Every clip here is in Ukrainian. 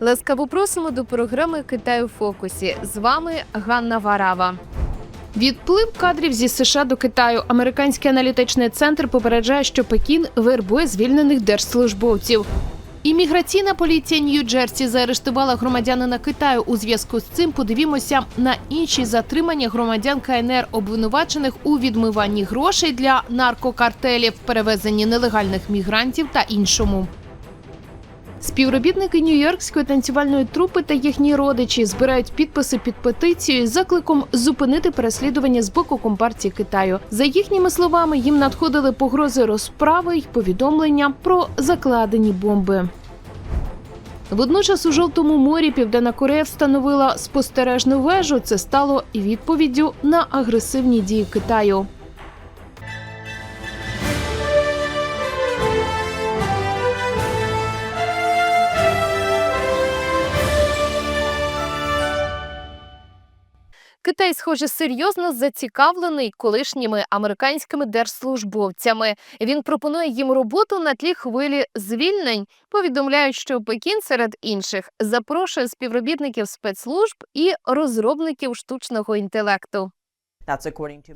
Ласкаво просимо до програми Китай у фокусі. З вами Ганна Варава. Відплив кадрів зі США до Китаю. Американський аналітичний центр попереджає, що Пекін вербує звільнених держслужбовців. Імміграційна поліція Нью-Джерсі заарештувала громадянина Китаю. У зв'язку з цим подивімося на інші затримання громадян КНР, обвинувачених у відмиванні грошей для наркокартелів, перевезенні нелегальних мігрантів та іншому. Співробітники нью-йоркської танцювальної трупи та їхні родичі збирають підписи під петицією з закликом зупинити переслідування з боку компартії Китаю. За їхніми словами, їм надходили погрози розправи й повідомлення про закладені бомби. Водночас у жовтому морі Південна Корея встановила спостережну вежу. Це стало відповіддю на агресивні дії Китаю. Китай, схоже, серйозно зацікавлений колишніми американськими держслужбовцями. Він пропонує їм роботу на тлі хвилі звільнень. Повідомляють, що Пекін серед інших запрошує співробітників спецслужб і розробників штучного інтелекту.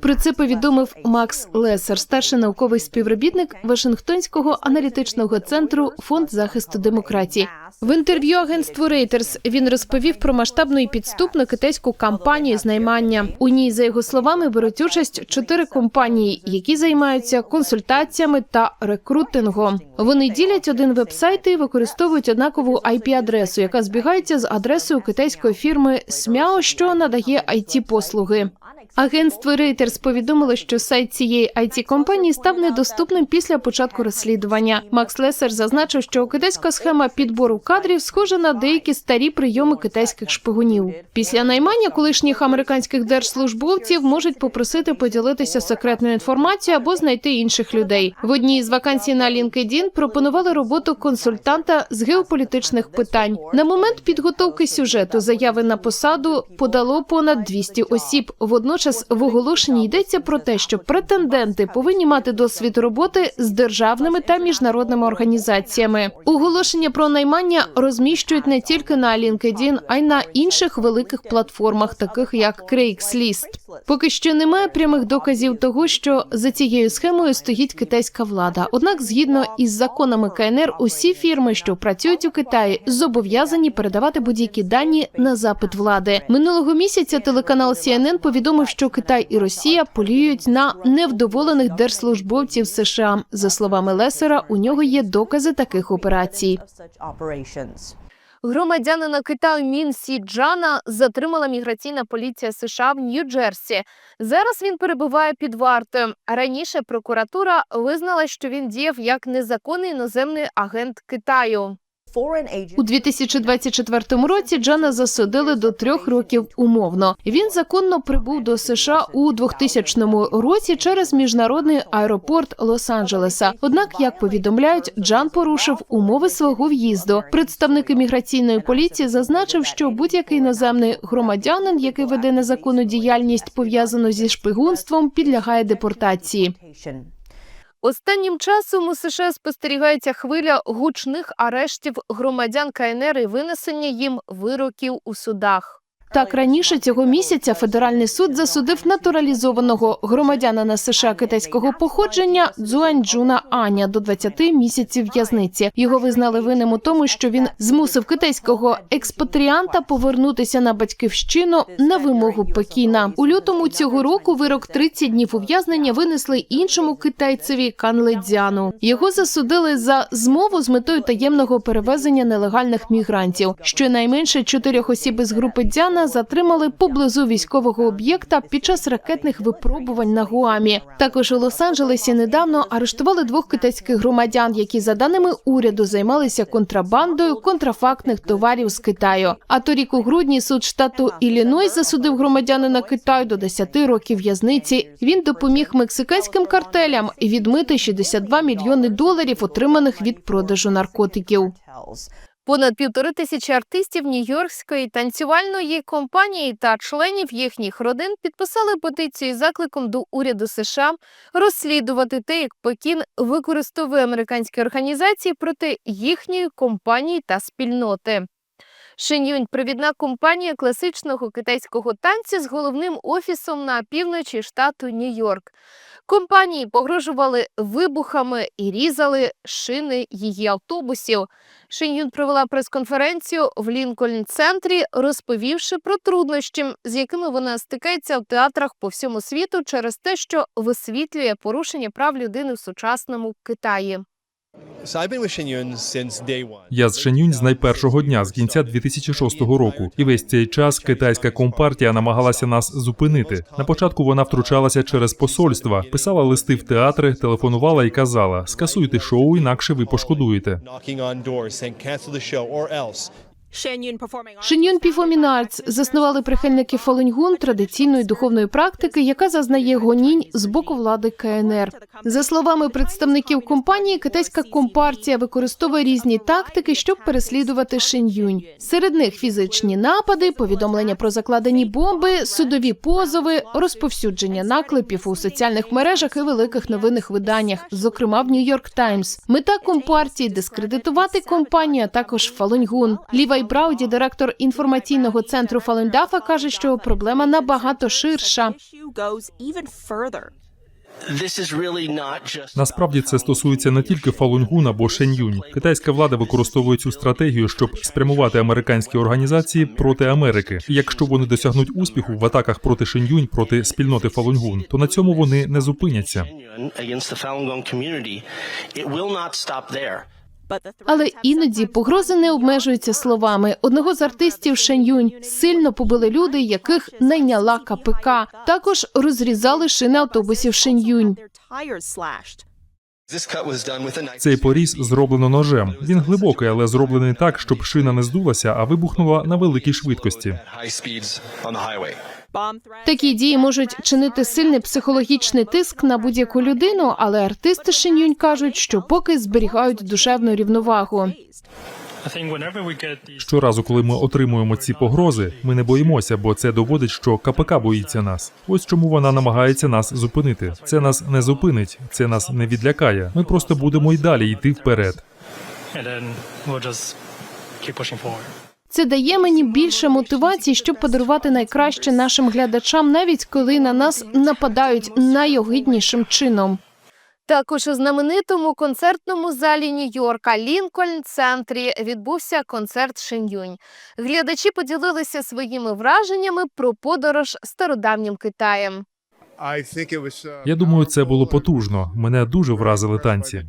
Про це повідомив Макс Лесер, старший науковий співробітник Вашингтонського аналітичного центру Фонд захисту демократії. В інтерв'ю агентству Reuters він розповів про масштабну і підступну китайську кампанію з наймання. У ній, за його словами, беруть участь чотири компанії, які займаються консультаціями та рекрутингом. Вони ділять один вебсайт і використовують однакову IP-адресу, яка збігається з адресою китайської фірми Смяо, що надає it послуги. Агентство Reuters повідомило, що сайт цієї it компанії став недоступним після початку розслідування. Макс Лесер зазначив, що китайська схема підбору кадрів схожа на деякі старі прийоми китайських шпигунів. Після наймання колишніх американських держслужбовців можуть попросити поділитися секретною інформацією або знайти інших людей. В одній з вакансій на LinkedIn пропонували роботу консультанта з геополітичних питань. На момент підготовки сюжету заяви на посаду подало понад 200 осіб. Водночас в оголошенні йдеться про те, що претенденти повинні мати досвід роботи з державними та міжнародними організаціями. Оголошення про наймання розміщують не тільки на LinkedIn, а й на інших великих платформах, таких як Craigslist. Поки що немає прямих доказів того, що за цією схемою стоїть китайська влада. Однак, згідно із законами КНР, усі фірми, що працюють у Китаї, зобов'язані передавати будь-які дані на запит влади. Минулого місяця телеканал CNN повідомив, що Китай і Росія полюють на невдоволених держслужбовців США. За словами Лесера, у нього є докази таких операцій. Громадянина Китаю Мін Сі Джана затримала міграційна поліція США в Нью-Джерсі. Зараз він перебуває під вартою. Раніше прокуратура визнала, що він діяв як незаконний іноземний агент Китаю. У 2024 році Джана засудили до трьох років умовно. Він законно прибув до США у 2000 році через міжнародний аеропорт Лос-Анджелеса. Однак, як повідомляють, Джан порушив умови свого в'їзду. Представник імміграційної поліції зазначив, що будь-який іноземний громадянин, який веде незаконну діяльність пов'язану зі шпигунством, підлягає депортації. Останнім часом у США спостерігається хвиля гучних арештів громадян КНР і винесення їм вироків у судах. Так, раніше цього місяця федеральний суд засудив натуралізованого громадянина США китайського походження Цзуаньджуна Аня до 20 місяців в'язниці. Його визнали винним у тому, що він змусив китайського експатріанта повернутися на батьківщину на вимогу Пекіна. У лютому цього року вирок 30 днів ув'язнення винесли іншому китайцеві Канледзяну. Його засудили за змову з метою таємного перевезення нелегальних мігрантів. Щонайменше чотирьох осіб із групи Дзяна затримали поблизу військового об'єкта під час ракетних випробувань на Гуамі. Також у Лос-Анджелесі недавно арештували двох китайських громадян, які за даними уряду займалися контрабандою контрафактних товарів з Китаю. А торік у грудні суд штату Ілліной засудив громадянина Китаю до 10 років в'язниці. Він допоміг мексиканським картелям відмити 62 мільйони доларів, отриманих від продажу наркотиків. Понад півтори тисячі артистів Нью-Йоркської танцювальної компанії та членів їхніх родин підписали петицію закликом до уряду США розслідувати те, як Пекін використовує американські організації проти їхньої компанії та спільноти. Шинюнь провідна компанія класичного китайського танцю з головним офісом на півночі штату Нью-Йорк. Компанії погрожували вибухами і різали шини її автобусів. Шинюн провела прес-конференцію в Лінкольн-центрі, розповівши про труднощі, з якими вона стикається в театрах по всьому світу через те, що висвітлює порушення прав людини в сучасному Китаї. Я з Шенюнь з найпершого дня з кінця 2006 року, і весь цей час китайська компартія намагалася нас зупинити. На початку вона втручалася через посольства, писала листи в театри, телефонувала і казала: скасуйте шоу, інакше ви пошкодуєте. Шиньюн Performing Arts заснували прихильники Фалуньгун традиційної духовної практики, яка зазнає гонінь з боку влади КНР. За словами представників компанії, китайська компартія використовує різні тактики, щоб переслідувати Шиньюнь. Серед них фізичні напади, повідомлення про закладені бомби, судові позови, розповсюдження наклепів у соціальних мережах і великих новинних виданнях, зокрема в Нью-Йорк Таймс. Мета компартії дискредитувати компанію, а також Фалуньгун. Лівай Брауді, директор інформаційного центру Фалундафа, каже, що проблема набагато ширша. Насправді це стосується не тільки Фалуньгун або Шеньюнь. Китайська влада використовує цю стратегію, щоб спрямувати американські організації проти Америки. І якщо вони досягнуть успіху в атаках проти Шеньюнь, проти спільноти Фалуньгун, то на цьому вони не зупиняться. Але іноді погрози не обмежуються словами. Одного з артистів Шеньюнь сильно побили люди, яких найняла КПК. Також розрізали шини автобусів a knife. Цей поріз зроблено ножем. Він глибокий, але зроблений так, щоб шина не здулася, а вибухнула на великій швидкості. Такі дії можуть чинити сильний психологічний тиск на будь-яку людину, але артисти Шеньюнь кажуть, що поки зберігають душевну рівновагу. Щоразу, коли ми отримуємо ці погрози, ми не боїмося, бо це доводить, що КПК боїться нас. Ось чому вона намагається нас зупинити. Це нас не зупинить, це нас не відлякає. Ми просто будемо й далі йти вперед. and then we'll just keep pushing forward. Це дає мені більше мотивації, щоб подарувати найкраще нашим глядачам, навіть коли на нас нападають найогиднішим чином. Також у знаменитому концертному залі Нью-Йорка Лінкольн центрі відбувся концерт Шиньюнь. Глядачі поділилися своїми враженнями про подорож стародавнім Китаєм. Я думаю, це було потужно. Мене дуже вразили танці.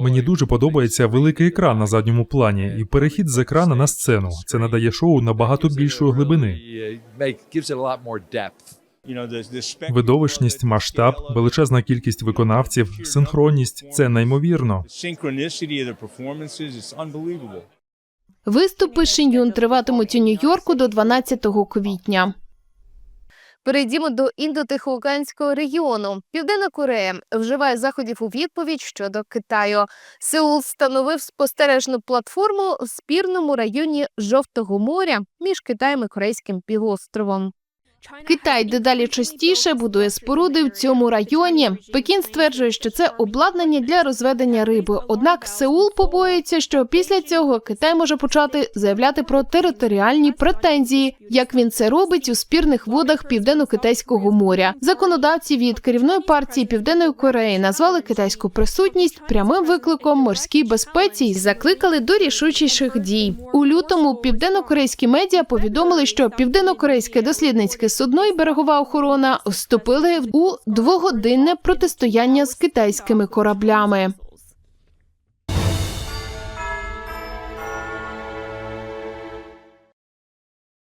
Мені дуже подобається великий екран на задньому плані і перехід з екрана на сцену. Це надає шоу набагато більшої глибини. Видовищність, масштаб, величезна кількість виконавців, синхронність це неймовірно. Виступи Шиньюн триватимуть у Нью-Йорку до 12 квітня. Перейдімо до індотихоокеанського регіону. Південна Корея вживає заходів у відповідь щодо Китаю. Сеул встановив спостережну платформу в спірному районі Жовтого моря між Китаєм і Корейським півостровом. Китай дедалі частіше будує споруди в цьому районі. Пекін стверджує, що це обладнання для розведення риби. Однак Сеул побоюється, що після цього Китай може почати заявляти про територіальні претензії, як він це робить у спірних водах південно-китайського моря. Законодавці від керівної партії Південної Кореї назвали китайську присутність прямим викликом морській безпеці і закликали до рішучіших дій. У лютому південно-корейські медіа повідомили, що південно-корейське дослідницьке судно і берегова охорона вступили у двогодинне протистояння з китайськими кораблями.